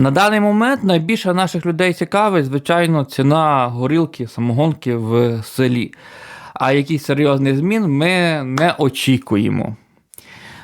На даний момент найбільше наших людей цікавить, звичайно, ціна горілки, самогонки в селі. А якісь серйозних змін ми не очікуємо.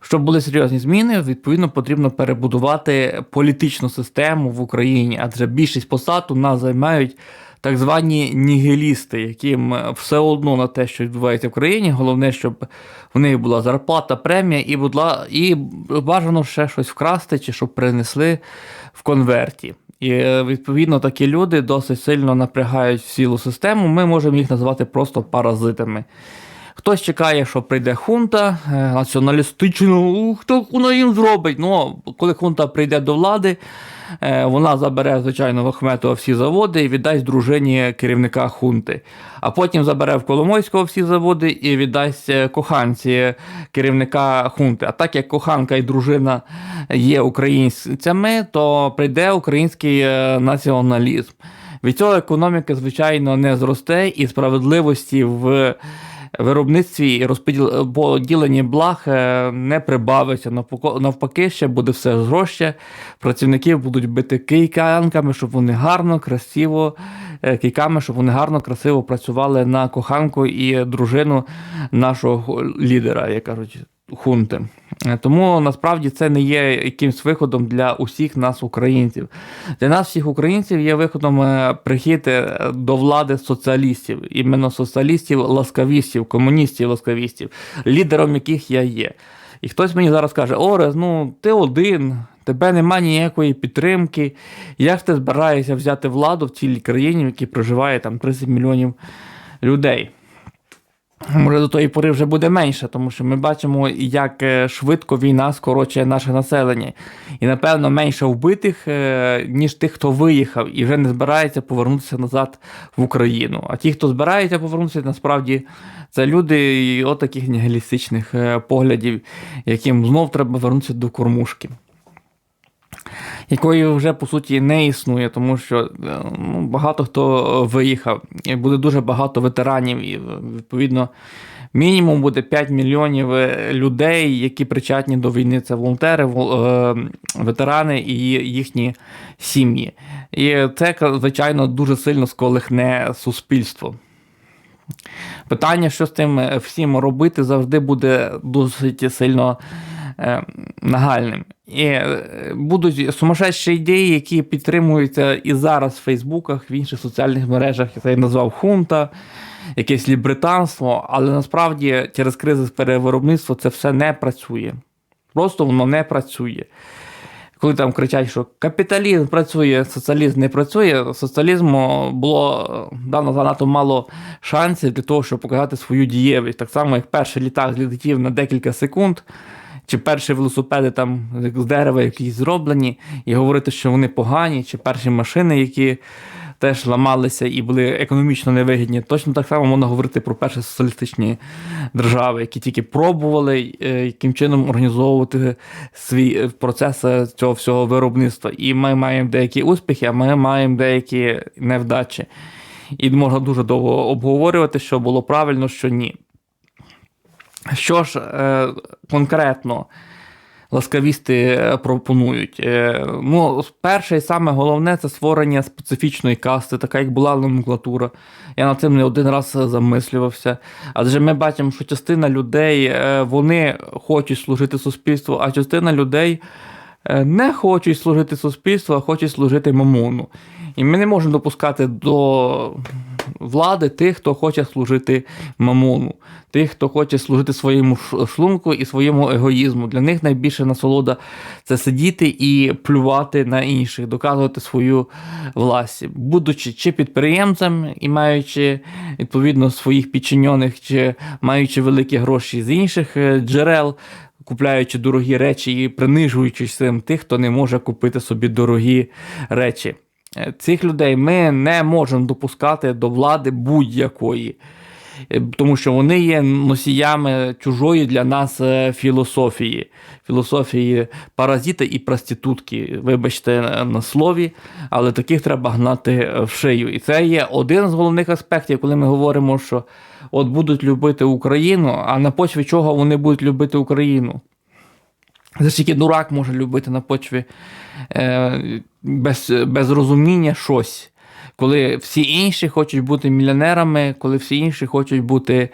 Щоб були серйозні зміни, відповідно потрібно перебудувати політичну систему в Україні, адже більшість посад у нас займають так звані нігілісти, яким все одно на те, що відбувається в країні. Головне, щоб в них була зарплата, премія, і будла, і бажано ще щось вкрасти, чи щоб принесли в конверті. І е, відповідно такі люди досить сильно напрягають цілу систему. Ми можемо їх назвати просто паразитами. Хтось чекає, що прийде хунта е, націоналістично, хто вона їм зробить. Ну, коли хунта прийде до влади, е, вона забере, звичайно, в всі заводи і віддасть дружині керівника хунти. А потім забере в Коломойського всі заводи і віддасть е, коханці керівника хунти. А так як коханка і дружина є українцями, то прийде український е, націоналізм. Від цього економіка, звичайно, не зросте і справедливості в виробництві і розподіл поділенні благ е, не прибавиться. Навпаки, ще буде все гроші. Працівників будуть бити кийканками, щоб вони гарно, красиво, е, кийками, щоб вони гарно, красиво працювали на коханку і дружину нашого лідера, як кажуть. Хунти. Е, Тому насправді це не є якимсь виходом для усіх нас, українців. Для нас, всіх українців, є виходом е, прихід е, до влади соціалістів, іменно соціалістів, ласкавістів, комуністів, ласкавістів, лідером яких я є. І хтось мені зараз каже: Орес, ну ти один, тебе нема ніякої підтримки. Як ти збираєшся взяти владу в цілій країні, в якій проживає там 30 мільйонів людей? Може, до тої пори вже буде менше, тому що ми бачимо, як е, швидко війна скорочує наше населення. І, напевно, менше вбитих, е, ніж тих, хто виїхав і вже не збирається повернутися назад в Україну. А ті, хто збирається повернутися, насправді це люди і от таких е, поглядів, яким знов треба вернутися до кормушки. Якої вже по суті не існує, тому що е, ну, багато хто виїхав, і буде дуже багато ветеранів, і відповідно мінімум буде 5 мільйонів е, людей, які причетні до війни. Це волонтери, е, ветерани і їхні сім'ї. І це, звичайно, дуже сильно сколихне суспільство. Питання, що з тим е, всім робити, завжди буде досить сильно е, нагальним. І е, будуть сумасшедші ідеї, які підтримуються і зараз в Фейсбуках, в інших соціальних мережах, я це назвав хунта, якесь лібританство, але насправді через кризис перевиробництва це все не працює. Просто воно не працює. Коли там кричать, що капіталізм працює, соціалізм не працює, соціалізму було е, дано занадто мало шансів для того, щоб показати свою дієвість. Так само, як перший літак злетів на декілька секунд, чи перші велосипеди там з дерева якісь зроблені, і говорити, що вони погані, чи перші машини, які теж ламалися і були економічно невигідні. Точно так само можна говорити про перші соціалістичні держави, які тільки пробували е, яким чином організовувати свій е, процес е, цього всього виробництва. І ми маємо деякі успіхи, а ми маємо деякі невдачі. І можна дуже довго обговорювати, що було правильно, що ні. Що ж е, конкретно ласкавісти е, пропонують? Е, ну, перше і саме головне це створення специфічної касти, така як була номенклатура. Я над цим не один раз замислювався. Адже ми бачимо, що частина людей е, вони хочуть служити суспільству, а частина людей е, не хочуть служити суспільству, а хочуть служити мамону. І ми не можемо допускати до влади тих, хто хоче служити мамону, тих, хто хоче служити своєму шлунку і своєму егоїзму. Для них найбільша насолода це сидіти і плювати на інших, доказувати свою власть, будучи чи підприємцем і маючи відповідно своїх підчинених, чи маючи великі гроші з інших е, джерел. Купляючи дорогі речі і принижуючи цим тих, хто не може купити собі дорогі речі. Е, Цих людей ми не можемо допускати до влади будь-якої, Е, тому що вони є носіями чужої для нас е, філософії, філософії паразита і проститутки. Вибачте на- слові, але таких треба гнати в шию. І це є один з головних аспектів, коли ми говоримо, що от будуть любити Україну, а на почві чого вони будуть любити Україну. За тільки дурак може любити на почві е, без, без розуміння щось. Коли всі інші хочуть бути мільйонерами, коли всі інші хочуть бути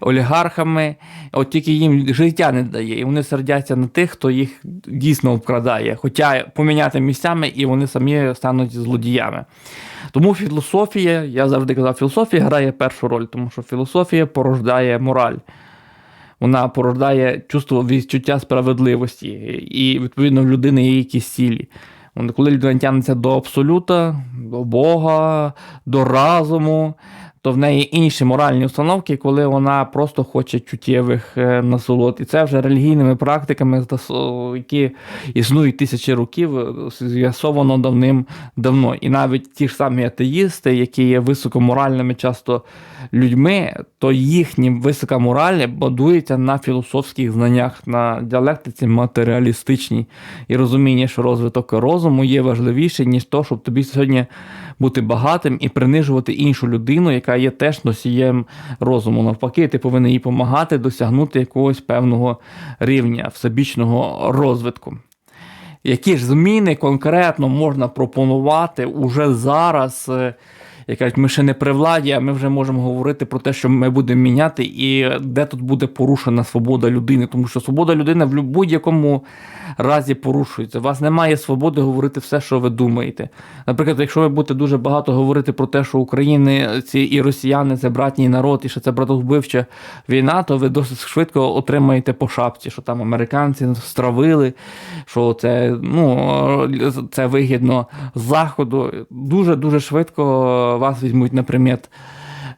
олігархами, от тільки їм життя не дає, і вони сердяться на тих, хто їх дійсно вкрадає. Хоча поміняти місцями і вони самі стануть злодіями. Тому філософія, я завжди казав, філософія грає першу роль, тому що філософія порождає мораль. Вона порождає чувство відчуття справедливості, і, відповідно, в людини є якісь цілі. Коли людина тягнеться до абсолюта, до Бога, до разуму, то в неї інші моральні установки, коли вона просто хоче чуттєвих е, насолод. І це вже релігійними практиками, які існують тисячі років, з'ясовано давним-давно. І навіть ті ж самі атеїсти, які є високоморальними часто людьми, то їхні висока мораль будується на філософських знаннях, на діалектиці матеріалістичній і розуміння, що розвиток розуму є важливіше, ніж то, щоб тобі сьогодні бути багатим і принижувати іншу людину, яка є теж носієм розуму. Навпаки, ти повинен їй допомагати досягнути якогось певного рівня всебічного розвитку. Які ж зміни конкретно можна пропонувати уже зараз? Е, кажуть, ми ще не при владі, а ми вже можемо говорити про те, що ми будемо міняти, і де тут буде порушена свобода людини, тому що свобода людини в будь-якому разі порушується. У вас немає свободи говорити все, що ви думаєте. Наприклад, якщо ви будете дуже багато говорити про те, що України ці і росіяни це братній народ, і що це братовбивча війна, то ви досить швидко отримаєте по шапці, що там американці стравили, що це ну, це вигідно заходу. Дуже дуже швидко вас візьмуть на приміт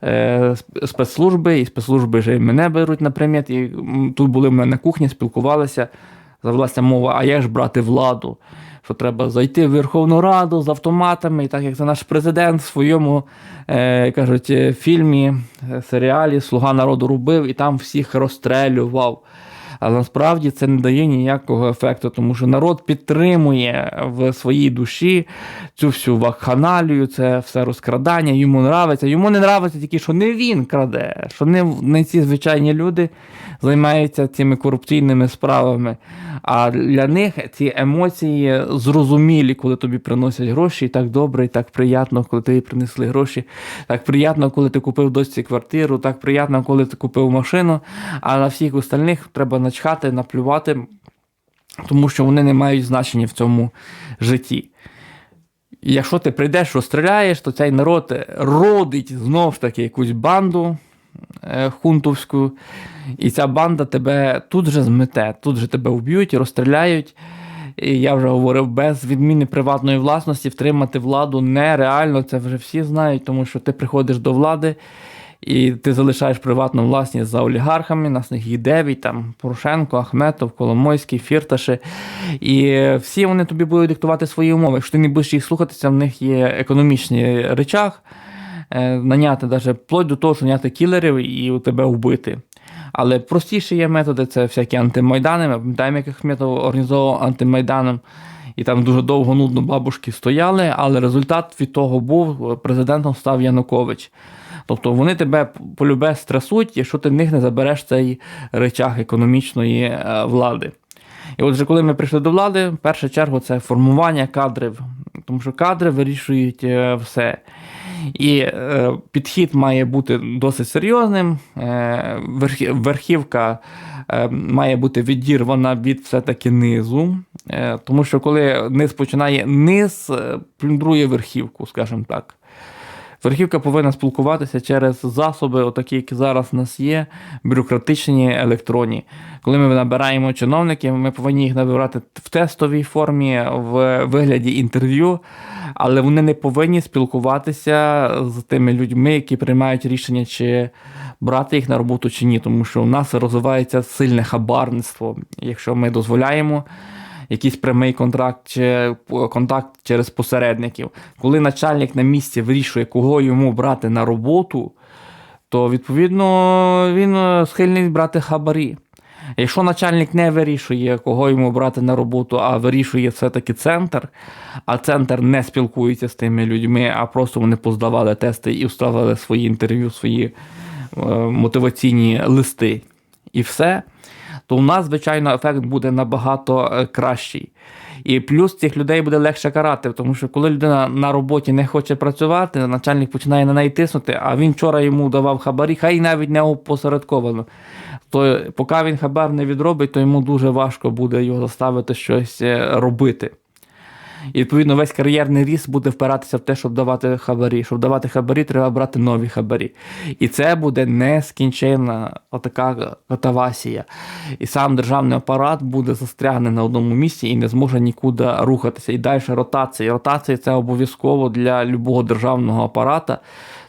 е, спецслужби, і спецслужби вже мене беруть на приміт. І тут були в мене на кухні, спілкувалися завелася мова, а як ж брати владу? Що треба зайти в Верховну Раду з автоматами, і так як це наш президент в своєму е, кажуть, е, фільмі, е, серіалі Слуга народу робив і там всіх розстрелював. Але насправді це не дає ніякого ефекту, тому що народ підтримує в своїй душі цю всю вакханалію, це все розкрадання, йому нравиться. Йому не нравиться тільки, що не він краде, що не, не ці звичайні люди займаються цими корупційними справами. А для них ці емоції зрозумілі, коли тобі приносять гроші, і так добре, і так приємно, коли тобі принесли гроші. Так приємно, коли ти купив дочці квартиру, так приємно, коли ти купив машину. А на всіх остальних треба начхати, наплювати, тому що вони не мають значення в цьому житті. Якщо ти прийдеш, розстріляєш, то цей народ родить знов ж таки якусь банду е, хунтовську, і ця банда тебе тут же змете, тут же тебе вб'ють, розстріляють. І я вже говорив, без відміни приватної власності втримати владу нереально, це вже всі знають, тому що ти приходиш до влади і ти залишаєш приватну власність за олігархами, нас них є дев'ять, там Порошенко, Ахметов, Коломойський, Фірташи. І всі вони тобі будуть диктувати свої умови. Якщо ти не будеш їх слухатися, в них є економічні речах, е, наняти навіть вплоть до того, що наняти кілерів і тебе вбити. Але простіші є методи це всякі антимайдани. Ми пам'ятаємо, яких методів організовував антимайданом. І там дуже довго нудно бабушки стояли, але результат від того був президентом став Янукович. Тобто вони тебе полюбе стресуть, якщо ти в них не забереш цей речах економічної е, влади. І от вже коли ми прийшли до влади, в першу чергу це формування кадрів, тому що кадри вирішують е, все. І е, підхід має бути досить серйозним. Верхівка має бути відірвана від все-таки низу. Тому що коли низ починає низ, плюндрує верхівку, скажімо так. Верхівка повинна спілкуватися через засоби, отакі, які зараз у нас є, бюрократичні електронні. Коли ми набираємо чиновників, ми повинні їх набирати в тестовій формі, в вигляді інтерв'ю, але вони не повинні спілкуватися з тими людьми, які приймають рішення, чи брати їх на роботу чи ні, тому що у нас розвивається сильне хабарництво. Якщо ми дозволяємо якийсь прямий контракт чи контакт через посередників. Коли начальник на місці вирішує, кого йому брати на роботу, то відповідно він е, схильний брати хабарі. Якщо начальник не вирішує, кого йому брати на роботу, а вирішує все-таки центр, а центр не спілкується з тими людьми, а просто вони поздавали тести і вставили свої інтерв'ю, свої е, мотиваційні листи і все то у нас, звичайно, ефект буде набагато е, кращий. І плюс цих людей буде легше карати, тому що коли людина на роботі не хоче працювати, начальник починає на неї тиснути, а він вчора йому давав хабарі, хай навіть не опосередковано. То поки він хабар не відробить, то йому дуже важко буде його заставити щось е, робити. І відповідно весь кар'єрний ріст буде впиратися в те, щоб давати хабарі. Щоб давати хабарі, треба брати нові хабарі. І це буде нескінченна отака катавасія. І сам державний апарат буде застрягне на одному місці і не зможе нікуди рухатися. І далі ротація. Ротація це обов'язково для любого державного апарата.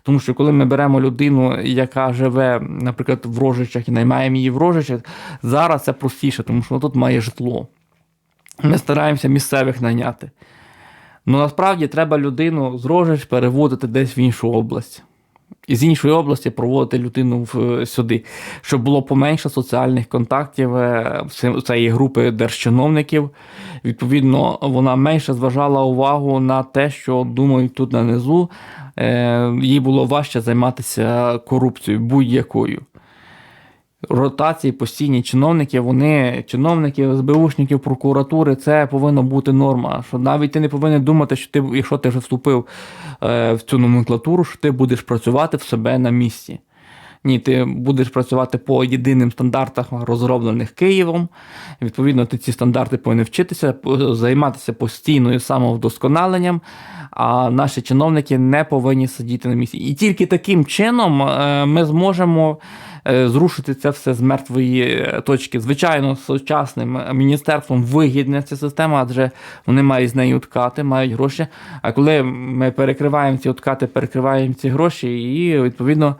Тому що коли ми беремо людину, яка живе, наприклад, в Рожичах і наймаємо її в Рожичах, зараз це простіше, тому що вона тут має житло. Ми стараємося місцевих найняти. Ну насправді треба людину з Рожич переводити десь в іншу область. І з іншої області проводити людину в, сюди, щоб було поменше соціальних контактів е, цієї групи держчиновників. Відповідно, вона менше зважала увагу на те, що думають тут на низу. Е, їй було важче займатися корупцією будь-якою ротації постійні чиновники, вони, чиновники, СБУшників, прокуратури, це повинна бути норма. Що навіть ти не повинен думати, що ти, якщо ти вже вступив е, в цю номенклатуру, що ти будеш працювати в себе на місці. Ні, ти будеш працювати по єдиним стандартах, розроблених Києвом. Відповідно, ти ці стандарти повинні вчитися, займатися постійною самовдосконаленням, а наші чиновники не повинні сидіти на місці. І тільки таким чином е, ми зможемо. Е, зрушити це все з мертвої е, точки. Звичайно, сучасним міністерством вигідна ця система, адже вони мають з нею ткати, мають гроші. А коли ми перекриваємо ці откати, перекриваємо ці гроші, і відповідно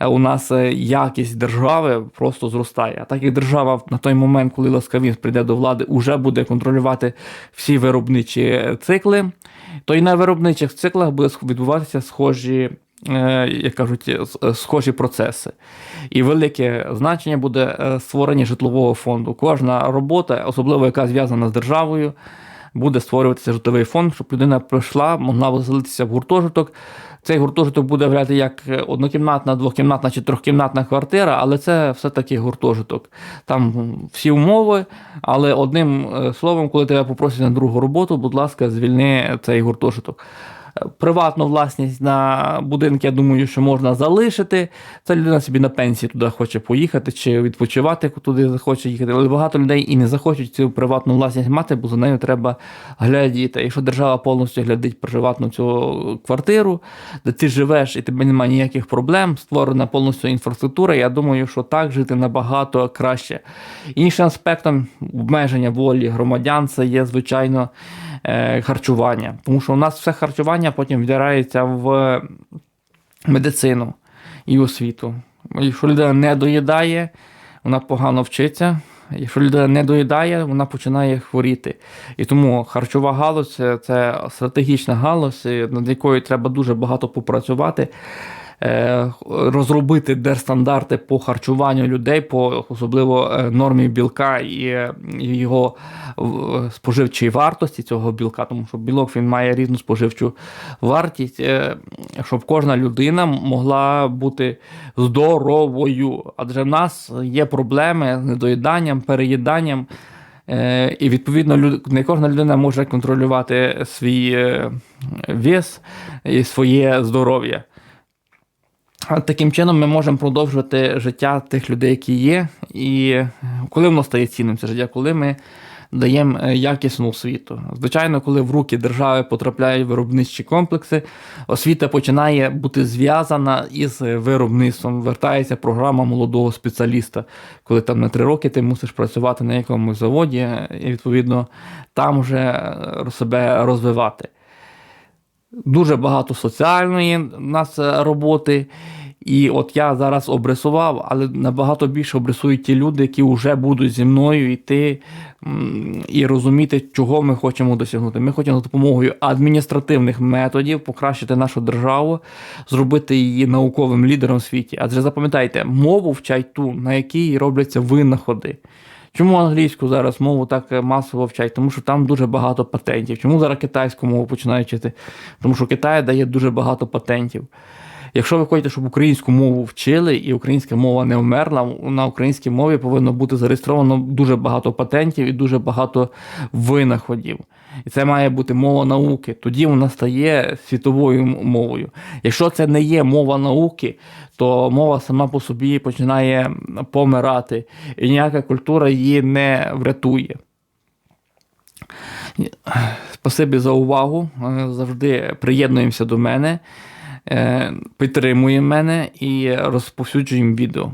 у нас е, якість держави просто зростає. А так як держава на той момент, коли Ласкавін прийде до влади, вже буде контролювати всі виробничі цикли, то і на виробничих циклах буде відбуватися схожі. Е, як кажуть, е, схожі процеси. І велике значення буде е, створення житлового фонду. Кожна робота, особливо яка зв'язана з державою, буде створюватися житловий фонд, щоб людина прийшла, могла виселитися в гуртожиток. Цей гуртожиток буде виглядати як однокімнатна, двохкімнатна чи трьохкімнатна квартира, але це все-таки гуртожиток. Там всі умови, але одним словом, коли тебе попросять на другу роботу, будь ласка, звільни цей гуртожиток. Приватну власність на будинки, я думаю, що можна залишити. Це людина собі на пенсії туди хоче поїхати чи відпочивати, туди захоче їхати. Але багато людей і не захочуть цю приватну власність мати, бо за нею треба глядіти. Якщо держава повністю глядить приватну цю квартиру, де ти живеш і тебе немає ніяких проблем, створена повністю інфраструктура, я думаю, що так жити набагато краще. Іншим аспектом обмеження волі громадян це є, звичайно. Е, харчування. Тому що у нас все харчування потім вдирається в медицину і освіту. Якщо людина не доїдає, вона погано вчиться. Якщо людина не доїдає, вона починає хворіти. І тому харчова галузь це стратегічна галузь, над якою треба дуже багато попрацювати. Е, розробити держстандарти по харчуванню людей, по особливо е, нормі білка і його споживчій вартості цього білка, тому що білок він має різну споживчу вартість, е, щоб кожна людина могла бути здоровою. Адже в нас є проблеми з недоїданням, переїданням. І відповідно не кожна людина може контролювати свій вес і своє здоров'я. Таким чином ми можемо продовжувати життя тих людей, які є. І коли воно стає цінним, це життя, коли ми даємо е, якісну освіту. Звичайно, коли в руки держави потрапляють виробничі комплекси, освіта починає бути зв'язана із виробництвом. Вертається програма молодого спеціаліста, коли там на три роки ти мусиш працювати на якомусь заводі, і відповідно там вже е, себе розвивати. Дуже багато соціальної нас е, роботи. І от я зараз обрисував, але набагато більше обрисують ті люди, які вже будуть зі мною йти і розуміти, чого ми хочемо досягнути. Ми хочемо за допомогою адміністративних методів покращити нашу державу, зробити її науковим лідером в світі. Адже запам'ятайте, мову вчать ту, на якій робляться винаходи. Чому англійську зараз мову так е, масово вчать? Тому що там дуже багато патентів. Чому зараз китайську мову починають вчити? Тому що Китай дає дуже багато патентів. Якщо ви хочете, щоб українську мову вчили і українська мова не вмерла, на українській мові повинно бути зареєстровано дуже багато патентів і дуже багато винаходів. І це має бути мова науки. Тоді вона стає світовою мовою. Якщо це не є мова науки, то мова сама по собі починає помирати, і ніяка культура її не врятує. Спасибі за увагу. Завжди приєднуємося до мене, е, підтримуємо мене і розповсюджує відео.